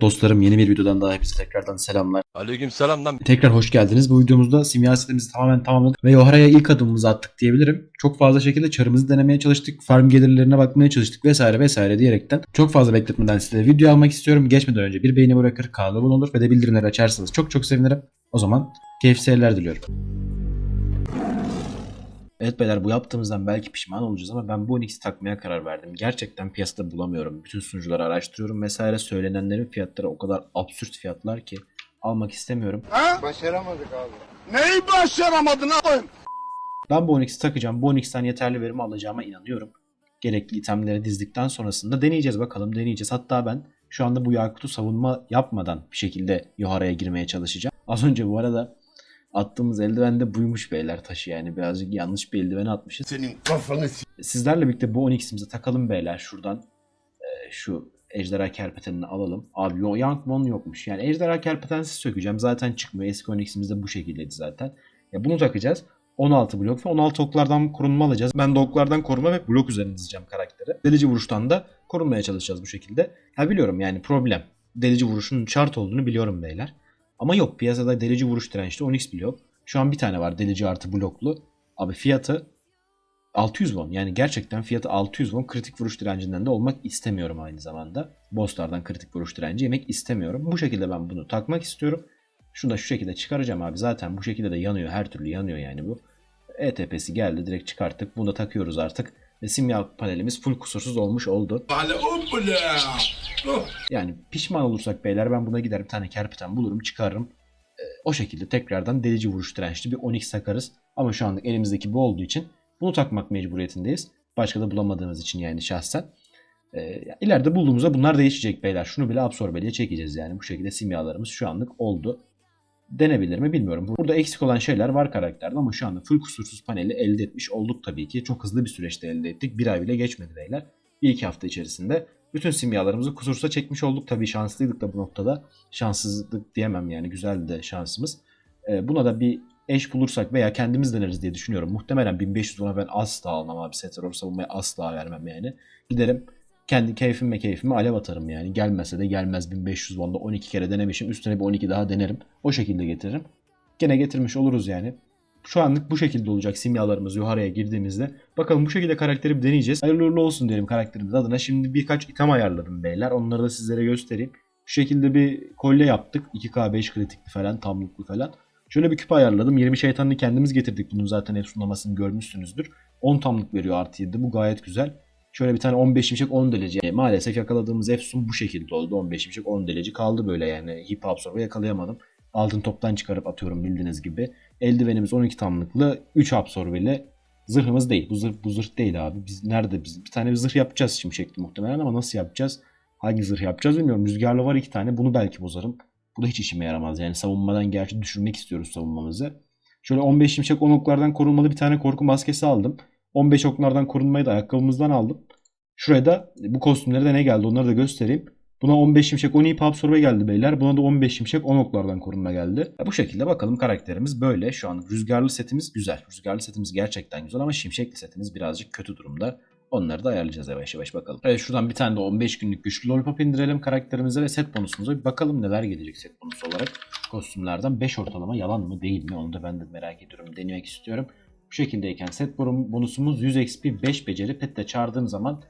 Dostlarım yeni bir videodan daha hepinize tekrardan selamlar. Aleyküm selam lan. Tekrar hoş geldiniz. Bu videomuzda simya setimizi tamamen tamamladık ve Yohara'ya ilk adımımızı attık diyebilirim. Çok fazla şekilde çarımızı denemeye çalıştık, farm gelirlerine bakmaya çalıştık vesaire vesaire diyerekten çok fazla bekletmeden size video almak istiyorum. Geçmeden önce bir beğeni bırakır, kanala abone olur ve de bildirimleri açarsanız çok çok sevinirim. O zaman keyifli seyirler diliyorum. Evet beyler bu yaptığımızdan belki pişman olacağız ama ben bu Onyx'i takmaya karar verdim. Gerçekten piyasada bulamıyorum. Bütün sunucuları araştırıyorum vesaire. Söylenenlerin fiyatları o kadar absürt fiyatlar ki almak istemiyorum. Başaramadık abi. Neyi başaramadın abi? Ben bu Onyx'i takacağım. Bu Onyx'ten yeterli verimi alacağıma inanıyorum. Gerekli itemleri dizdikten sonrasında deneyeceğiz bakalım deneyeceğiz. Hatta ben şu anda bu Yakut'u savunma yapmadan bir şekilde Yohara'ya girmeye çalışacağım. Az önce bu arada attığımız eldiven de buymuş beyler taşı yani birazcık yanlış bir eldiveni atmışız. Senin kafanı s- Sizlerle birlikte bu Onyx'imizi takalım beyler şuradan. Ee, şu ejderha kerpetenini alalım. Abi yo, Young Mon yokmuş. Yani ejderha kerpetensiz sökeceğim. Zaten çıkmıyor. Eski Onyx'imiz de bu şekildeydi zaten. Ya bunu takacağız. 16 blok ve 16 oklardan korunma alacağız. Ben de oklardan koruma ve blok üzerine dizeceğim karakteri. Delici vuruştan da korunmaya çalışacağız bu şekilde. Ha biliyorum yani problem. Delici vuruşun şart olduğunu biliyorum beyler. Ama yok piyasada delici vuruş dirençli Onyx blok. Şu an bir tane var delici artı bloklu. Abi fiyatı 600 won. Yani gerçekten fiyatı 600 won. Kritik vuruş direncinden de olmak istemiyorum aynı zamanda. Bosslardan kritik vuruş direnci yemek istemiyorum. Bu şekilde ben bunu takmak istiyorum. Şunu da şu şekilde çıkaracağım abi. Zaten bu şekilde de yanıyor. Her türlü yanıyor yani bu. ETP'si geldi. Direkt çıkarttık. Bunu da takıyoruz artık. Ve simya panelimiz full kusursuz olmuş oldu. Yani pişman olursak beyler ben buna gider bir tane kerpeten bulurum çıkarırım. Ee, o şekilde tekrardan delici vuruş dirençli bir Onyx takarız. Ama şu anlık elimizdeki bu olduğu için bunu takmak mecburiyetindeyiz. Başka da bulamadığımız için yani şahsen. Ee, ileride bulduğumuzda bunlar değişecek beyler. Şunu bile absorbeliye çekeceğiz yani. Bu şekilde simyalarımız şu anlık oldu. Denebilir mi bilmiyorum. Burada eksik olan şeyler var karakterde ama şu anda full kusursuz paneli elde etmiş olduk tabii ki. Çok hızlı bir süreçte elde ettik. Bir ay bile geçmedi beyler. Bir iki hafta içerisinde bütün simyalarımızı kusursuza çekmiş olduk. Tabii şanslıydık da bu noktada. Şanssızlık diyemem yani güzeldi de şansımız. Ee, buna da bir eş bulursak veya kendimiz deneriz diye düşünüyorum. Muhtemelen 1500 buna ben asla almam abi. Seteror savunmaya asla vermem yani. Giderim kendi keyfime keyfime alev atarım yani. Gelmese de gelmez 1500 wonda 12 kere denemişim. Üstüne bir 12 daha denerim. O şekilde getiririm. Gene getirmiş oluruz yani. Şu anlık bu şekilde olacak simyalarımız Yuhara'ya girdiğimizde. Bakalım bu şekilde karakteri deneyeceğiz. Hayırlı uğurlu olsun diyelim karakterimiz adına. Şimdi birkaç item ayarladım beyler. Onları da sizlere göstereyim. Şu şekilde bir kolye yaptık. 2K 5 kritikli falan tamlıklı falan. Şöyle bir küp ayarladım. 20 şeytanını kendimiz getirdik. Bunun zaten hep sunlamasını görmüşsünüzdür. 10 tamlık veriyor artı 7. Bu gayet güzel. Şöyle bir tane 15 şimşek 10 derece. E, maalesef yakaladığımız Efsun bu şekilde oldu. 15 şimşek 10 derece kaldı böyle yani. Hip absorbe yakalayamadım. Altın toptan çıkarıp atıyorum bildiğiniz gibi. Eldivenimiz 12 tamlıklı 3 absorbeli. Zırhımız değil. Bu zırh, bu zırh değil abi. Biz nerede biz bir tane bir zırh yapacağız şimşekli muhtemelen ama nasıl yapacağız? Hangi zırh yapacağız bilmiyorum. Rüzgarlı var iki tane. Bunu belki bozarım. Bu da hiç işime yaramaz. Yani savunmadan gerçi düşürmek istiyoruz savunmamızı. Şöyle 15 şimşek 10 oklardan korunmalı bir tane korku maskesi aldım. 15 oklardan korunmayı da ayakkabımızdan aldım. Şuraya da bu kostümlere de ne geldi onları da göstereyim. Buna 15 şimşek 10 ip absorbe geldi beyler. Buna da 15 şimşek 10 oklardan korunma geldi. Ya bu şekilde bakalım karakterimiz böyle. Şu an rüzgarlı setimiz güzel. Rüzgarlı setimiz gerçekten güzel ama şimşekli setimiz birazcık kötü durumda. Onları da ayarlayacağız yavaş yavaş bakalım. Evet şuradan bir tane de 15 günlük güçlü lollipop indirelim karakterimize ve set bonusumuza bir bakalım neler gelecek set bonusu olarak. Kostümlerden 5 ortalama yalan mı değil mi onu da ben de merak ediyorum. Denemek istiyorum. Bu şekildeyken set bonusumuz 100 XP 5 beceri. Pette çağırdığım zaman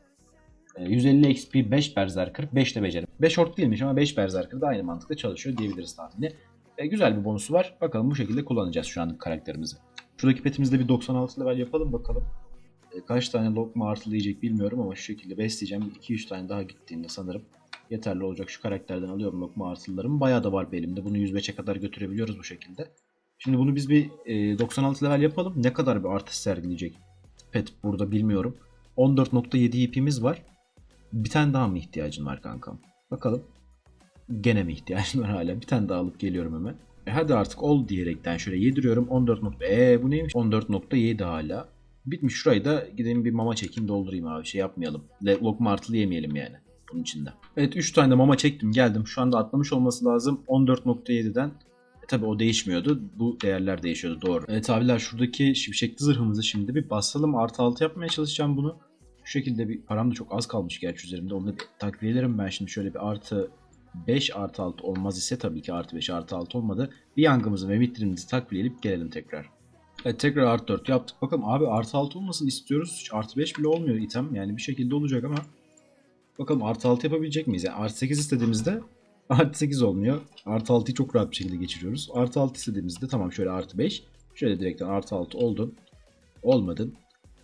e, 150 XP 5 berserker 5 de beceri. 5 ort değilmiş ama 5 berserker da aynı mantıkla çalışıyor diyebiliriz tahmini. E, güzel bir bonusu var. Bakalım bu şekilde kullanacağız şu anlık karakterimizi. Şuradaki petimizde bir 96 level yapalım bakalım. E, kaç tane lokma artılayacak bilmiyorum ama şu şekilde besleyeceğim. 2-3 tane daha gittiğinde sanırım yeterli olacak. Şu karakterden alıyorum lokma artılarımı. Bayağı da var bir elimde. Bunu 105'e kadar götürebiliyoruz bu şekilde. Şimdi bunu biz bir e, 96 level yapalım. Ne kadar bir artış sergileyecek pet burada bilmiyorum. 14.7 ipimiz var. Bir tane daha mı ihtiyacın var kankam? Bakalım. Gene mi ihtiyacın var hala? Bir tane daha alıp geliyorum hemen. E hadi artık ol diyerekten şöyle yediriyorum. 14. nokta- Ee bu neymiş? 14.7 hala. Bitmiş şurayı da gideyim bir mama çekeyim doldurayım abi. Şey yapmayalım. Lokma artılı yemeyelim yani. Bunun içinde. Evet 3 tane de mama çektim geldim. Şu anda atlamış olması lazım. 14.7'den e tabi o değişmiyordu. Bu değerler değişiyordu doğru. Evet abiler şuradaki şimşekli zırhımızı şimdi bir basalım. Artı 6 yapmaya çalışacağım bunu. Şu şekilde bir param da çok az kalmış gerçi üzerimde. Onu da takviyelerim ben şimdi şöyle bir artı 5 artı 6 olmaz ise tabii ki artı 5 artı 6 olmadı. Bir yangımızı ve mitrimizi takviyeleyip gelelim tekrar. Evet tekrar artı 4 yaptık. Bakalım abi artı 6 olmasını istiyoruz. Hiç artı 5 bile olmuyor item. Yani bir şekilde olacak ama. Bakalım artı 6 yapabilecek miyiz? Yani artı 8 istediğimizde artı 8 olmuyor. Artı 6'yı çok rahat bir şekilde geçiriyoruz. Artı 6 istediğimizde tamam şöyle artı 5. Şöyle direkten artı 6 oldu. Olmadın.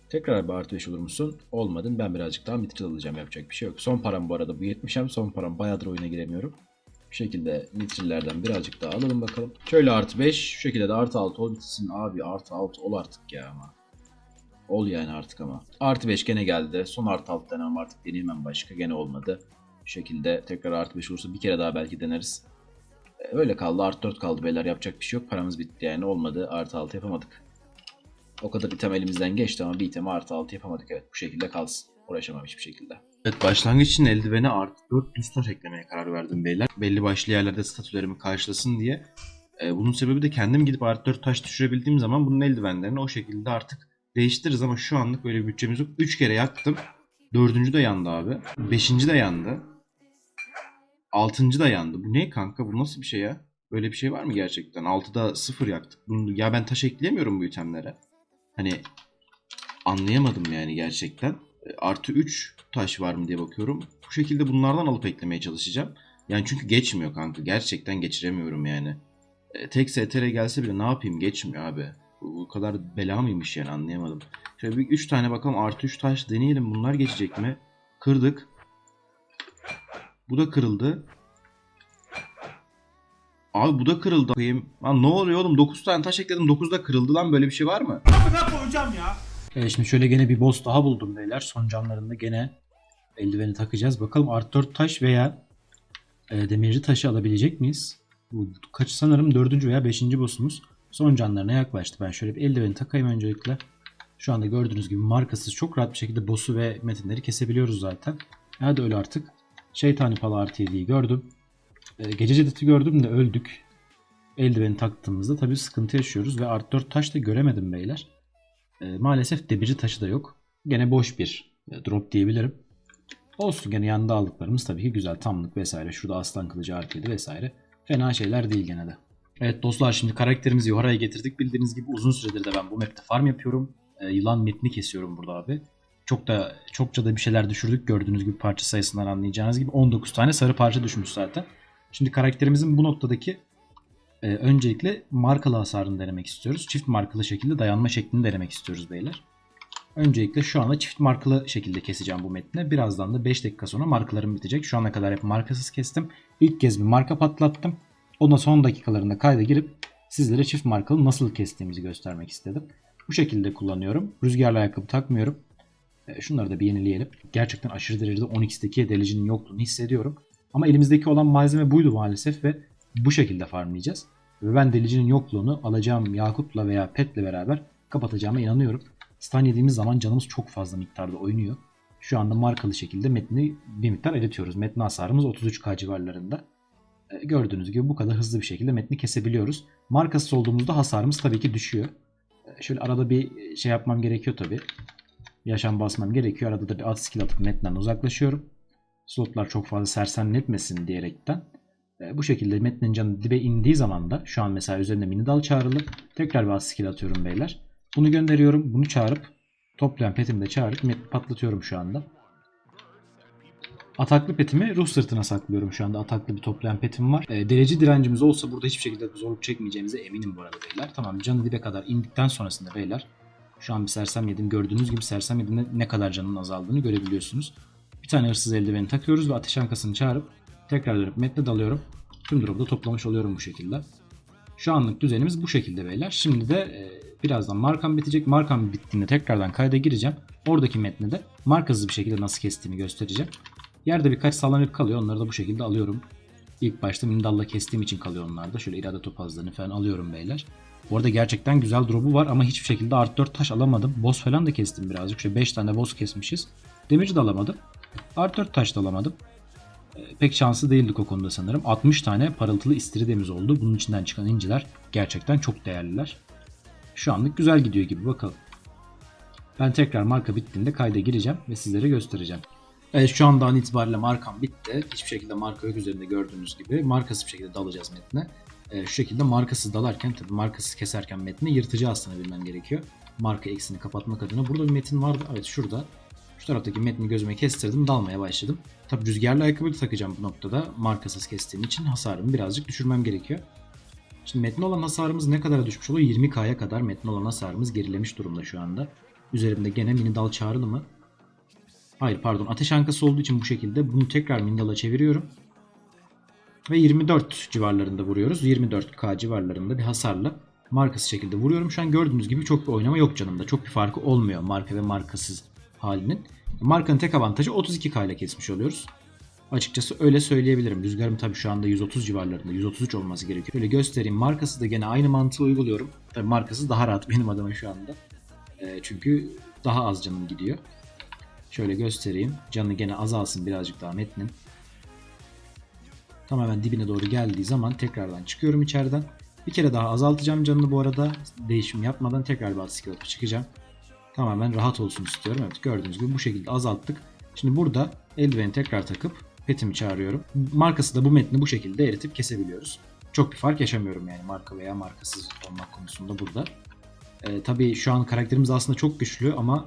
Tekrar bir artı 5 olur musun? Olmadın. Ben birazcık daha mitril alacağım. Yapacak bir şey yok. Son param bu arada bu 70 hem son param bayağıdır oyuna giremiyorum. Bu şekilde mitrillerden birazcık daha alalım bakalım. Şöyle artı 5. Şu şekilde de artı 6 ol bitsin. Abi artı 6 ol artık ya ama. Ol yani artık ama. Artı 5 gene geldi. Son artı 6 denemem artık deneyemem başka. Gene olmadı. Şekilde tekrar artı 5 olursa bir kere daha belki deneriz. E, Öyle kaldı. Artı 4 kaldı beyler. Yapacak bir şey yok. Paramız bitti yani. Olmadı. Artı 6 yapamadık. O kadar item elimizden geçti ama bir iteme artı 6 yapamadık. Evet bu şekilde kalsın. Uğraşamam hiçbir şekilde. Evet başlangıç için eldivene artı 4 düz taş eklemeye karar verdim beyler. Belli başlı yerlerde statülerimi karşılasın diye. Ee, bunun sebebi de kendim gidip artı 4 taş düşürebildiğim zaman bunun eldivenlerini o şekilde artık değiştiririz ama şu anlık böyle bir bütçemiz yok. 3 kere yaktım. Dördüncü de yandı abi. Beşinci de yandı. Altıncı da yandı. Bu ne kanka? Bu nasıl bir şey ya? Böyle bir şey var mı gerçekten? 6'da 0 yaktık. Bunu, ya ben taş ekleyemiyorum bu itemlere. Hani anlayamadım yani gerçekten. E, Artı 3 taş var mı diye bakıyorum. Bu şekilde bunlardan alıp eklemeye çalışacağım. Yani çünkü geçmiyor kanka. Gerçekten geçiremiyorum yani. E, tek STR gelse bile ne yapayım geçmiyor abi. Bu, bu kadar bela mıymış yani anlayamadım. Şöyle bir 3 tane bakalım artı 3 taş deneyelim. Bunlar geçecek mi? Kırdık. Bu da kırıldı. Abi bu da kırıldı. Lan ne oluyor oğlum? 9 tane taş ekledim. 9 da kırıldı lan. Böyle bir şey var mı? Evet şimdi şöyle gene bir boss daha buldum beyler. Son canlarında gene eldiveni takacağız. Bakalım art 4 taş veya e, demirci taşı alabilecek miyiz? Bu kaç sanırım 4. veya 5. boss'umuz. Son canlarına yaklaştı. Ben şöyle bir eldiveni takayım öncelikle. Şu anda gördüğünüz gibi markasız çok rahat bir şekilde boss'u ve metinleri kesebiliyoruz zaten. Hadi öyle artık. Şeytani Pala artı 7'yi gördüm. E, gece cedeti gördüm de öldük. Eldiveni taktığımızda tabii sıkıntı yaşıyoruz ve art 4 taş da göremedim beyler. E, maalesef demirci taşı da yok. Gene boş bir e, drop diyebilirim. Olsun gene yanında aldıklarımız tabii ki güzel. Tamlık vesaire. Şurada aslan kılıcı artı yedi vesaire. Fena şeyler değil gene de. Evet dostlar şimdi karakterimizi Yohara'ya getirdik. Bildiğiniz gibi uzun süredir de ben bu map'te farm yapıyorum. E, yılan metni kesiyorum burada abi. Çok da çokça da bir şeyler düşürdük. Gördüğünüz gibi parça sayısından anlayacağınız gibi 19 tane sarı parça düşmüş zaten. Şimdi karakterimizin bu noktadaki ee, öncelikle markalı hasarını denemek istiyoruz. Çift markalı şekilde dayanma şeklini denemek istiyoruz beyler. Öncelikle şu anda çift markalı şekilde keseceğim bu metni. Birazdan da 5 dakika sonra markalarım bitecek. Şu ana kadar hep markasız kestim. İlk kez bir marka patlattım. Ondan son dakikalarında kayda girip sizlere çift markalı nasıl kestiğimizi göstermek istedim. Bu şekilde kullanıyorum. Rüzgarlı ayakkabı takmıyorum. Ee, Şunları da bir yenileyelim. Gerçekten aşırı derecede 10x'teki delicinin yokluğunu hissediyorum. Ama elimizdeki olan malzeme buydu maalesef ve bu şekilde farmlayacağız. Ve ben delicinin yokluğunu alacağım Yakut'la veya Pet'le beraber kapatacağıma inanıyorum. Stun yediğimiz zaman canımız çok fazla miktarda oynuyor. Şu anda markalı şekilde metni bir miktar eritiyoruz. Metni hasarımız 33k civarlarında. E, Gördüğünüz gibi bu kadar hızlı bir şekilde metni kesebiliyoruz. Markasız olduğumuzda hasarımız tabii ki düşüyor. E, Şöyle arada bir şey yapmam gerekiyor tabii. Yaşam basmam gerekiyor. Arada da bir at skill atıp metten uzaklaşıyorum. Slotlar çok fazla sersemletmesin diyerekten. E, bu şekilde metnin canı dibe indiği zaman da şu an mesela üzerinde mini dal çağrılı. Tekrar bir at skill atıyorum beyler. Bunu gönderiyorum. Bunu çağırıp toplayan petimi de çağırıp metni patlatıyorum şu anda. Ataklı petimi ruh sırtına saklıyorum şu anda. Ataklı bir toplayan petim var. E, derece direncimiz olsa burada hiçbir şekilde zorluk çekmeyeceğimize eminim bu arada beyler. Tamam canı dibe kadar indikten sonrasında beyler. Şu an bir sersem yedim. Gördüğünüz gibi sersem yediğimde ne kadar canın azaldığını görebiliyorsunuz. Bir tane hırsız eldiveni takıyoruz ve ateş ankasını çağırıp tekrar dönüp metne dalıyorum. Tüm drop'u da toplamış oluyorum bu şekilde. Şu anlık düzenimiz bu şekilde beyler. Şimdi de e, birazdan markam bitecek. Markam bittiğinde tekrardan kayda gireceğim. Oradaki metni de markasız bir şekilde nasıl kestiğimi göstereceğim. Yerde birkaç sağlam ip kalıyor. Onları da bu şekilde alıyorum. İlk başta mindalla kestiğim için kalıyor onlar da. Şöyle irade topazlarını falan alıyorum beyler. Bu arada gerçekten güzel drop'u var ama hiçbir şekilde art 4 taş alamadım. Boss falan da kestim birazcık. Şöyle 5 tane boss kesmişiz. Demirci de alamadım. Art 4 taş da alamadım. Ee, Pek şanslı değildik o konuda sanırım. 60 tane parıltılı istiridemiz oldu. Bunun içinden çıkan inciler gerçekten çok değerliler. Şu anlık güzel gidiyor gibi bakalım. Ben tekrar marka bittiğinde kayda gireceğim ve sizlere göstereceğim. Evet şu anda an itibariyle markam bitti. Hiçbir şekilde marka yok üzerinde gördüğünüz gibi. Markasız bir şekilde dalacağız metne. Ee, şu şekilde markasız dalarken tabii markasız keserken metni yırtıcı aslında bilmem gerekiyor. Marka eksini kapatmak adına. Burada bir metin vardı. Evet şurada. Şu taraftaki metni gözüme kestirdim. Dalmaya başladım. Tabii rüzgarlı ayakkabı takacağım bu noktada. Markasız kestiğim için hasarımı birazcık düşürmem gerekiyor. Şimdi metne olan hasarımız ne kadar düşmüş oluyor? 20k'ya kadar metne olan hasarımız gerilemiş durumda şu anda. Üzerimde gene mini dal çağrılı mı? Hayır pardon ateş ankası olduğu için bu şekilde bunu tekrar mini dala çeviriyorum. Ve 24 civarlarında vuruyoruz. 24k civarlarında bir hasarla markasız şekilde vuruyorum. Şu an gördüğünüz gibi çok bir oynama yok canımda. Çok bir farkı olmuyor marka ve markasız halinin. Markanın tek avantajı 32k ile kesmiş oluyoruz. Açıkçası öyle söyleyebilirim. Rüzgarım tabii şu anda 130 civarlarında. 133 olması gerekiyor. Böyle göstereyim. Markası da gene aynı mantığı uyguluyorum. Tabii markası daha rahat benim adıma şu anda. Ee, çünkü daha az canım gidiyor. Şöyle göstereyim. Canı gene azalsın birazcık daha metnin. Tamamen dibine doğru geldiği zaman tekrardan çıkıyorum içeriden. Bir kere daha azaltacağım canını bu arada. Değişim yapmadan tekrar bir skill atıp çıkacağım. Tamamen rahat olsun istiyorum. Evet gördüğünüz gibi bu şekilde azalttık. Şimdi burada eldiveni tekrar takıp petimi çağırıyorum. Markası da bu metni bu şekilde eritip kesebiliyoruz. Çok bir fark yaşamıyorum yani marka veya markasız olmak konusunda burada. Ee, tabii şu an karakterimiz aslında çok güçlü ama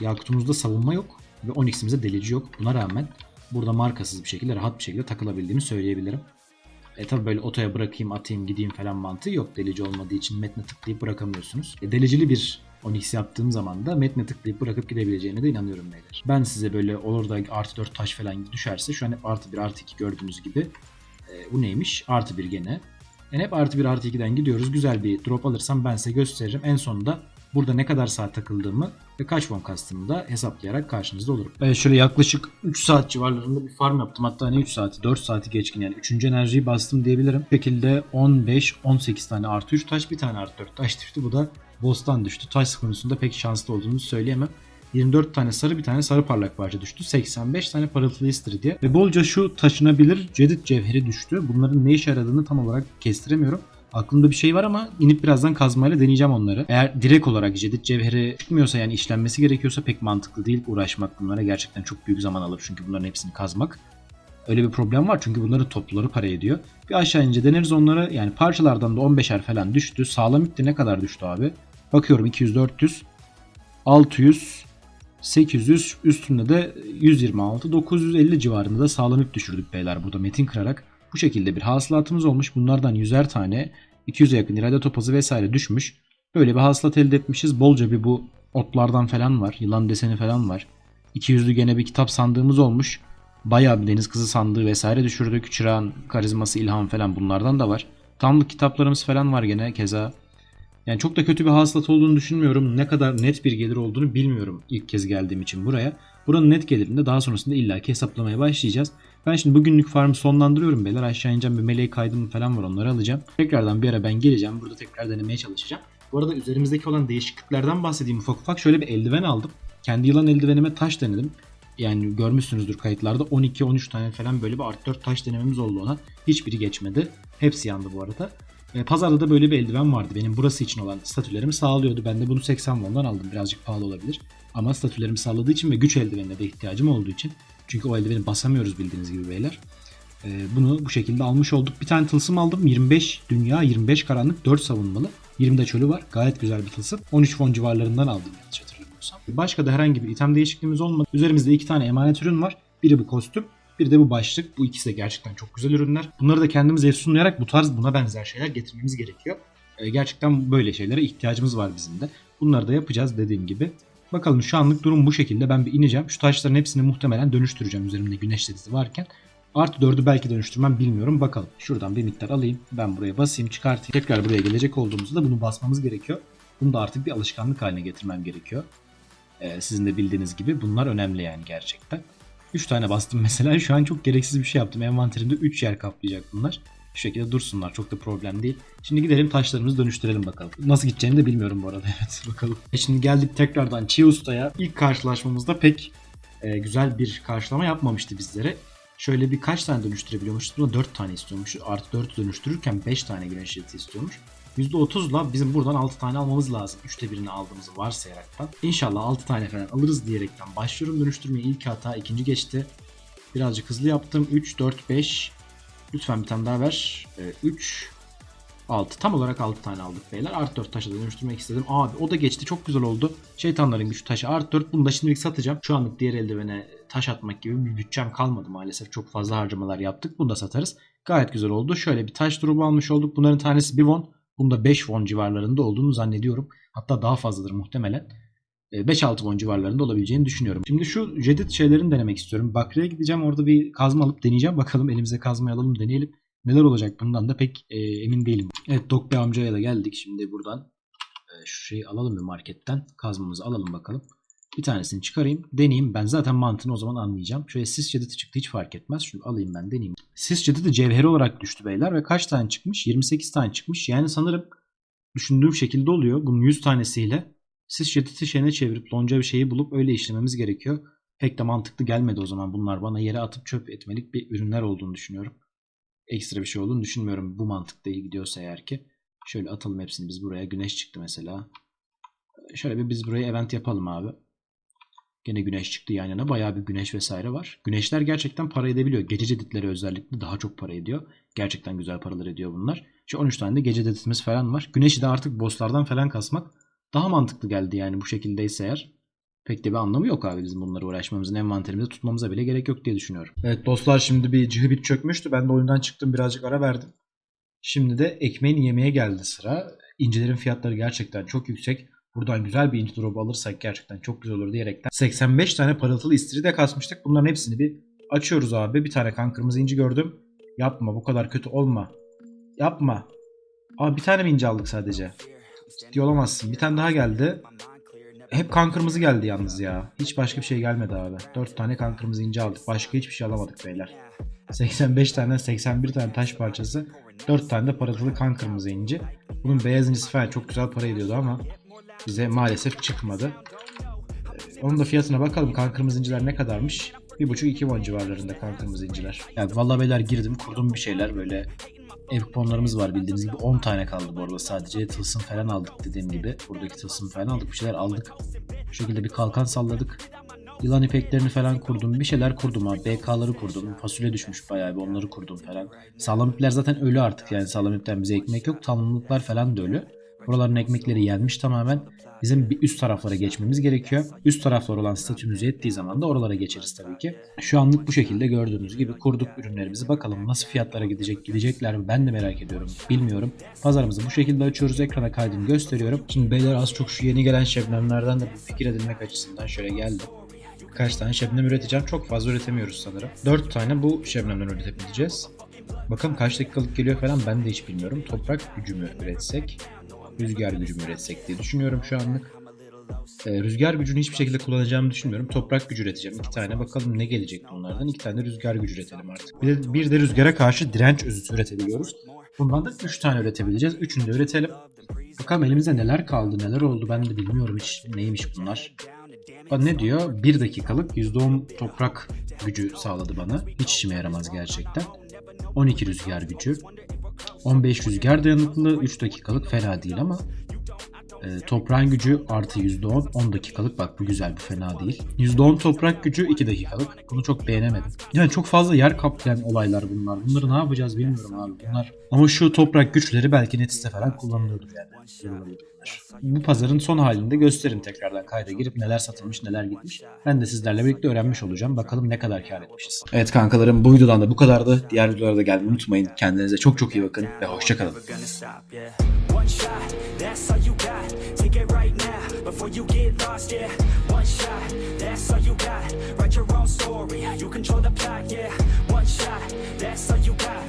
Yakut'umuzda savunma yok ve Onyx'imizde delici yok. Buna rağmen burada markasız bir şekilde rahat bir şekilde takılabildiğimi söyleyebilirim. E tabi böyle otoya bırakayım atayım gideyim falan mantığı yok. Delici olmadığı için metne tıklayıp bırakamıyorsunuz. E, delicili bir Onyx yaptığım zaman da metne tıklayıp bırakıp gidebileceğine de inanıyorum beyler. Ben size böyle olur da artı 4 taş falan düşerse şu an hep artı 1 artı 2 gördüğünüz gibi. E, bu neymiş? Artı 1 gene. Yani hep artı 1 artı 2'den gidiyoruz. Güzel bir drop alırsam ben size gösteririm. En sonunda burada ne kadar saat takıldığımı ve kaç won kastığımı da hesaplayarak karşınızda olurum. Ben şöyle yaklaşık 3 saat civarlarında bir farm yaptım. Hatta ne 3 saati 4 saati geçkin yani 3. enerjiyi bastım diyebilirim. Bu şekilde 15-18 tane artı 3 taş bir tane artı 4 taş düştü. Bu da boss'tan düştü. Taş konusunda pek şanslı olduğunu söyleyemem. 24 tane sarı bir tane sarı parlak parça düştü. 85 tane parıltılı istiridye. Ve bolca şu taşınabilir cedit cevheri düştü. Bunların ne işe yaradığını tam olarak kestiremiyorum. Aklımda bir şey var ama inip birazdan kazmayla deneyeceğim onları. Eğer direkt olarak cedit cevheri çıkmıyorsa yani işlenmesi gerekiyorsa pek mantıklı değil uğraşmak bunlara. Gerçekten çok büyük zaman alır çünkü bunların hepsini kazmak. Öyle bir problem var çünkü bunların topluları para ediyor. Bir aşağı ince deneriz onları. Yani parçalardan da 15'er falan düştü. Sağlam ipti ne kadar düştü abi? Bakıyorum 200, 400, 600, 800 üstünde de 126, 950 civarında da sağlam ip düşürdük beyler burada metin kırarak. Bu şekilde bir hasılatımız olmuş. Bunlardan 100'er tane 200'e yakın irade topazı vesaire düşmüş. Böyle bir hasılat elde etmişiz. Bolca bir bu otlardan falan var. Yılan deseni falan var. 200'lü gene bir kitap sandığımız olmuş. Bayağı bir deniz kızı sandığı vesaire düşürdük. Çırağın karizması, ilham falan bunlardan da var. Tamlık kitaplarımız falan var gene keza. Yani çok da kötü bir hasılat olduğunu düşünmüyorum. Ne kadar net bir gelir olduğunu bilmiyorum ilk kez geldiğim için buraya. Buranın net gelirini de daha sonrasında illaki hesaplamaya başlayacağız. Ben şimdi bugünlük farmı sonlandırıyorum beyler. Aşağı ineceğim bir meleği kaydım falan var onları alacağım. Tekrardan bir ara ben geleceğim. Burada tekrar denemeye çalışacağım. Bu arada üzerimizdeki olan değişikliklerden bahsedeyim ufak ufak. Şöyle bir eldiven aldım. Kendi yılan eldivenime taş denedim. Yani görmüşsünüzdür kayıtlarda 12-13 tane falan böyle bir art 4 taş denememiz oldu ona. Hiçbiri geçmedi. Hepsi yandı bu arada. E, pazarda da böyle bir eldiven vardı. Benim burası için olan statülerimi sağlıyordu. Ben de bunu 80 won'dan aldım. Birazcık pahalı olabilir. Ama statülerimi sağladığı için ve güç eldivenine de ihtiyacım olduğu için. Çünkü o eldiveni basamıyoruz bildiğiniz gibi beyler. E, bunu bu şekilde almış olduk. Bir tane tılsım aldım. 25 dünya, 25 karanlık, 4 savunmalı. 20 de çölü var. Gayet güzel bir tılsım. 13 won civarlarından aldım yanlış hatırlamıyorsam. Başka da herhangi bir item değişikliğimiz olmadı. Üzerimizde iki tane emanet ürün var. Biri bu kostüm. Bir de bu başlık. Bu ikisi de gerçekten çok güzel ürünler. Bunları da kendimiz efsunlayarak bu tarz buna benzer şeyler getirmemiz gerekiyor. Ee, gerçekten böyle şeylere ihtiyacımız var bizim de. Bunları da yapacağız dediğim gibi. Bakalım şu anlık durum bu şekilde. Ben bir ineceğim. Şu taşların hepsini muhtemelen dönüştüreceğim üzerimde güneş sedisi varken. Artı 4'ü belki dönüştürmem bilmiyorum. Bakalım. Şuradan bir miktar alayım. Ben buraya basayım çıkartayım. Tekrar buraya gelecek olduğumuzda bunu basmamız gerekiyor. Bunu da artık bir alışkanlık haline getirmem gerekiyor. Ee, sizin de bildiğiniz gibi bunlar önemli yani gerçekten. 3 tane bastım mesela. Şu an çok gereksiz bir şey yaptım. Envanterimde 3 yer kaplayacak bunlar. Şu şekilde dursunlar. Çok da problem değil. Şimdi gidelim taşlarımızı dönüştürelim bakalım. Nasıl gideceğini de bilmiyorum bu arada. Evet bakalım. E şimdi geldik tekrardan Çiğ Usta'ya. İlk karşılaşmamızda pek e, güzel bir karşılama yapmamıştı bizlere. Şöyle birkaç tane dönüştürebiliyormuş. Buna 4 tane istiyormuş. Artı 4 dönüştürürken 5 tane güneş yıldızı istiyormuş. %30'la bizim buradan 6 tane almamız lazım. 3'te birini aldığımızı varsayaraktan. İnşallah 6 tane falan alırız diyerekten başlıyorum dönüştürmeye. İlk hata ikinci geçti. Birazcık hızlı yaptım. 3, 4, 5. Lütfen bir tane daha ver. 3, 6. Tam olarak 6 tane aldık beyler. Art 4 taşa dönüştürmek istedim. Abi o da geçti. Çok güzel oldu. Şeytanların güçlü taşı art 4. Bunu da şimdilik satacağım. Şu anlık diğer eldivene taş atmak gibi bir bütçem kalmadı maalesef. Çok fazla harcamalar yaptık. Bunu da satarız. Gayet güzel oldu. Şöyle bir taş drop'u almış olduk. Bunların tanesi 1 won. Bunda 5 won civarlarında olduğunu zannediyorum. Hatta daha fazladır muhtemelen. E, 5-6 won civarlarında olabileceğini düşünüyorum. Şimdi şu Reddit şeylerini denemek istiyorum. Bakri'ye gideceğim. Orada bir kazma alıp deneyeceğim. Bakalım elimize kazmayı alalım deneyelim. Neler olacak bundan da pek e, emin değilim. Evet Dokbe amcaya da geldik. Şimdi buradan e, şu şeyi alalım bir marketten. Kazmamızı alalım bakalım. Bir tanesini çıkarayım. Deneyeyim. Ben zaten mantığını o zaman anlayacağım. Şöyle sis cedidi çıktı. Hiç fark etmez. Şunu alayım ben deneyeyim. Sis cedidi cevheri olarak düştü beyler. Ve kaç tane çıkmış? 28 tane çıkmış. Yani sanırım düşündüğüm şekilde oluyor. Bunun 100 tanesiyle sis cedidi şeyine çevirip lonca bir şeyi bulup öyle işlememiz gerekiyor. Pek de mantıklı gelmedi o zaman. Bunlar bana yere atıp çöp etmelik bir ürünler olduğunu düşünüyorum ekstra bir şey olduğunu düşünmüyorum. Bu mantıkta iyi gidiyorsa eğer ki. Şöyle atalım hepsini biz buraya. Güneş çıktı mesela. Şöyle bir biz buraya event yapalım abi. Gene güneş çıktı yan yana. Bayağı bir güneş vesaire var. Güneşler gerçekten para edebiliyor. Gece ceditleri özellikle daha çok para ediyor. Gerçekten güzel paralar ediyor bunlar. Şu 13 tane de gece ceditimiz falan var. Güneşi de artık bosslardan falan kasmak daha mantıklı geldi yani bu şekildeyse eğer. Pek de bir anlamı yok abi bizim bunları uğraşmamızın envanterimizde tutmamıza bile gerek yok diye düşünüyorum. Evet dostlar şimdi bir cihbit çökmüştü. Ben de oyundan çıktım birazcık ara verdim. Şimdi de ekmeğin yemeğe geldi sıra. İncilerin fiyatları gerçekten çok yüksek. Buradan güzel bir inci drop alırsak gerçekten çok güzel olur diyerekten. 85 tane parıltılı istiri de kasmıştık. Bunların hepsini bir açıyoruz abi. Bir tane kan kırmızı inci gördüm. Yapma bu kadar kötü olma. Yapma. Abi bir tane mi inci aldık sadece? Ciddi olamazsın. Bir tane daha geldi. Hep kan kırmızı geldi yalnız ya. Hiç başka bir şey gelmedi abi. 4 tane kan kırmızı ince aldık. Başka hiçbir şey alamadık beyler. 85 tane 81 tane taş parçası. 4 tane de paratılı kan kırmızı inci. Bunun beyaz incisi falan çok güzel para ediyordu ama bize maalesef çıkmadı. Ee, Onun da fiyatına bakalım kan kırmızı inciler ne kadarmış. 1.5-2 won civarlarında kan kırmızı inciler. Ya vallahi beyler girdim kurdum bir şeyler böyle ev kuponlarımız var bildiğiniz gibi 10 tane kaldı bu arada sadece tılsım falan aldık dediğim gibi. Buradaki tılsım falan aldık bir şeyler aldık. Bu şekilde bir kalkan salladık. Yılan ipeklerini falan kurdum. Bir şeyler kurdum abi. BK'ları kurdum. Fasulye düşmüş bayağı bir onları kurdum falan. Sağlam ipler zaten ölü artık yani sağlam ipten bize ekmek yok. Tamamlıklar falan da ölü. Buraların ekmekleri yenmiş tamamen. Bizim bir üst taraflara geçmemiz gerekiyor. Üst taraflar olan statümüz yettiği zaman da oralara geçeriz tabii ki. Şu anlık bu şekilde gördüğünüz gibi kurduk ürünlerimizi. Bakalım nasıl fiyatlara gidecek, gidecekler mi ben de merak ediyorum. Bilmiyorum. Pazarımızı bu şekilde açıyoruz. Ekrana kaydını gösteriyorum. Şimdi beyler az çok şu yeni gelen şebnemlerden de bir fikir edinmek açısından şöyle geldim. Birkaç tane şebnem üreteceğim. Çok fazla üretemiyoruz sanırım. 4 tane bu şebnemden üretebileceğiz. Bakalım kaç dakikalık geliyor falan ben de hiç bilmiyorum. Toprak gücü mü üretsek? Rüzgar gücü mü üretsek diye düşünüyorum şu anlık. Ee, rüzgar gücünü hiçbir şekilde kullanacağımı düşünmüyorum. Toprak gücü üreteceğim. iki tane bakalım ne gelecek bunlardan. İki tane de rüzgar gücü üretelim artık. Bir de, bir de rüzgara karşı direnç özütü üretebiliyoruz. Bundan da 3 tane üretebileceğiz. Üçünü de üretelim. Bakalım elimizde neler kaldı neler oldu ben de bilmiyorum hiç neymiş bunlar. Bak ne diyor? 1 dakikalık %10 toprak gücü sağladı bana. Hiç işime yaramaz gerçekten. 12 rüzgar gücü. 15 rüzgar dayanıklı 3 dakikalık fena değil ama e, toprağın gücü artı %10 10 dakikalık bak bu güzel bu fena değil. %10 toprak gücü 2 dakikalık. Bunu çok beğenemedim. Yani çok fazla yer kaplayan olaylar bunlar. Bunları ne yapacağız bilmiyorum abi bunlar. Ama şu toprak güçleri belki Netis'te falan kullanılıyordur yani. Bu pazarın son halini de gösterin tekrardan kayda girip neler satılmış neler gitmiş. Ben de sizlerle birlikte öğrenmiş olacağım. Bakalım ne kadar kar etmişiz. Evet kankalarım bu videodan da bu kadardı. Diğer videolara da gelmeyi unutmayın. Kendinize çok çok iyi bakın ve hoşçakalın. before you get lost, yeah. One shot, that's all you got. Write your own story, you control the plot, yeah. One shot, that's all you got.